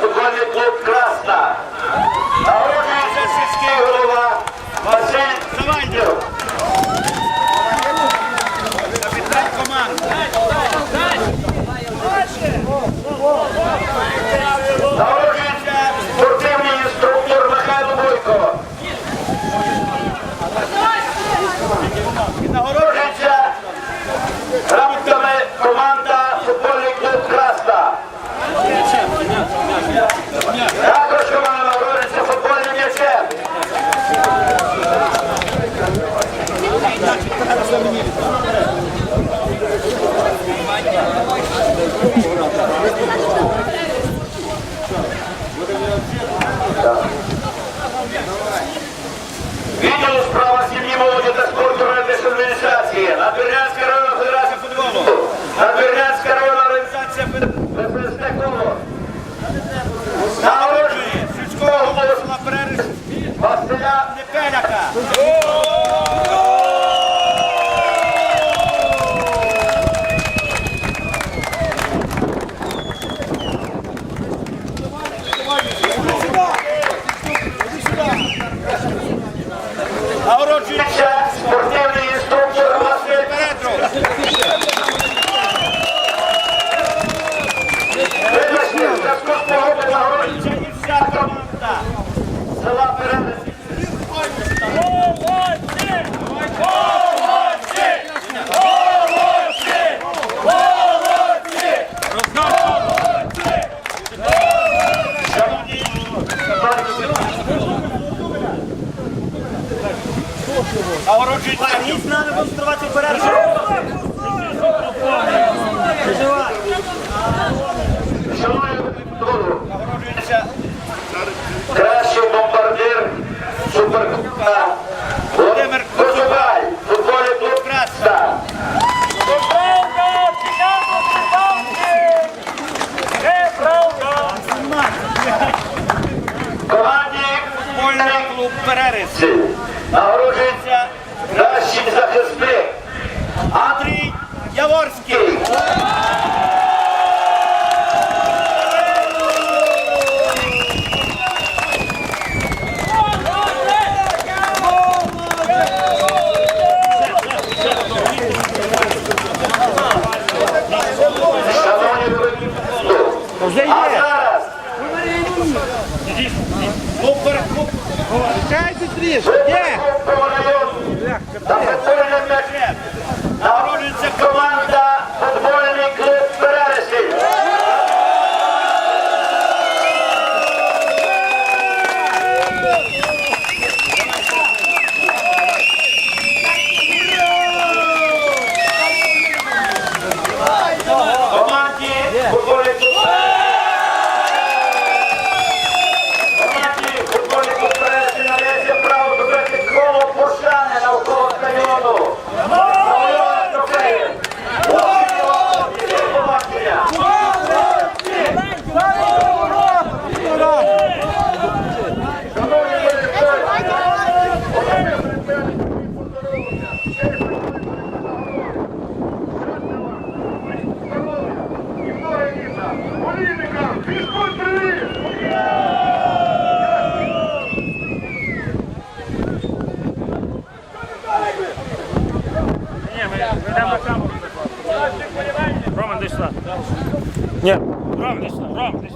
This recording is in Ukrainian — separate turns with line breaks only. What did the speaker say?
футбольный клуб
«Красно». even
села Перене.
Нагороджують. Ніс на демонструвати перерву.
Суперкубка
Володимир
Косубай, футболі клуб «Краста». Неправда! Динамо Британки! Неправда! Команді
футбольний клуб
«Перериці» нагружується кращий захисник
Андрій Яворський.
Вже є. А зараз.
Чекайте трішки.
Є. Там
Роман, десь сюди. Ні. Роман, десь. Роман, десь.